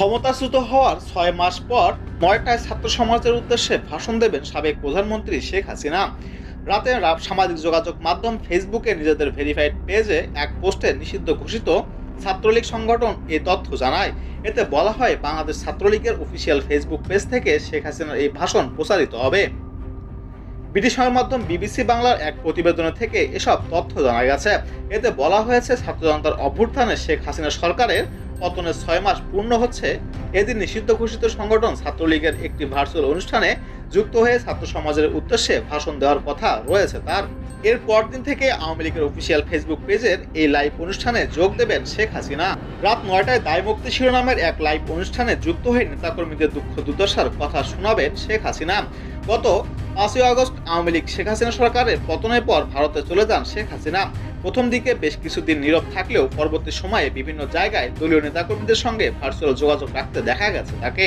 ক্ষমতাচ্যুত হওয়ার ছয় মাস পর নয়টায় ছাত্র সমাজের উদ্দেশ্যে ভাষণ দেবেন সাবেক প্রধানমন্ত্রী শেখ হাসিনা। রাতে সামাজিক যোগাযোগ মাধ্যম ফেসবুকে নিজেদের ভেরিফাইড পেজে এক পোস্টে নিষিদ্ধ ঘোষিত ছাত্রলীগ সংগঠন এ তথ্য জানায়। এতে বলা হয়, বাংলাদেশ ছাত্রলীগের অফিসিয়াল ফেসবুক পেজ থেকে শেখ হাসিনার এই ভাষণ প্রচারিত হবে। ব্রিটিশ সংবাদমাধ্যম বিবিসি বাংলার এক প্রতিবেদনে থেকে এসব তথ্য জানা গেছে। এতে বলা হয়েছে, ছাত্র জনতার অভ্যুত্থানে শেখ হাসিনা সরকারের পতনের ছয় মাস পূর্ণ হচ্ছে। এদিন নিষিদ্ধ ঘোষিত সংগঠন ছাত্রলীগের একটি ভার্চুয়াল অনুষ্ঠানে যুক্ত হয়ে ছাত্র সমাজের উদ্দেশ্যে ভাষণ দেওয়ার কথা রয়েছে তার। এর পরদিন থেকে আওয়ামী লীগের অফিসিয়াল ফেসবুক পেজের এই লাইভ অনুষ্ঠানে যোগ দেবেন শেখ হাসিনা। রাত নয়টায় দায়মুক্তি শিরোনামের এক লাইভ অনুষ্ঠানে যুক্ত হয়ে নেতাকর্মীদের দুঃখ দুর্দশার কথা শোনাবেন শেখ হাসিনা। গত পাঁচই আগস্ট আওয়ামী লীগ শেখ হাসিনা সরকারের পতনের পর ভারতে চলে যান শেখ হাসিনা। প্রথম দিকে বেশ কিছুদিন নীরব থাকলেও পরবর্তী সময়ে বিভিন্ন জায়গায় দলীয় নেতাকর্মীদের সঙ্গে ভার্চুয়াল যোগাযোগ রাখতে দেখা গেছে তাকে।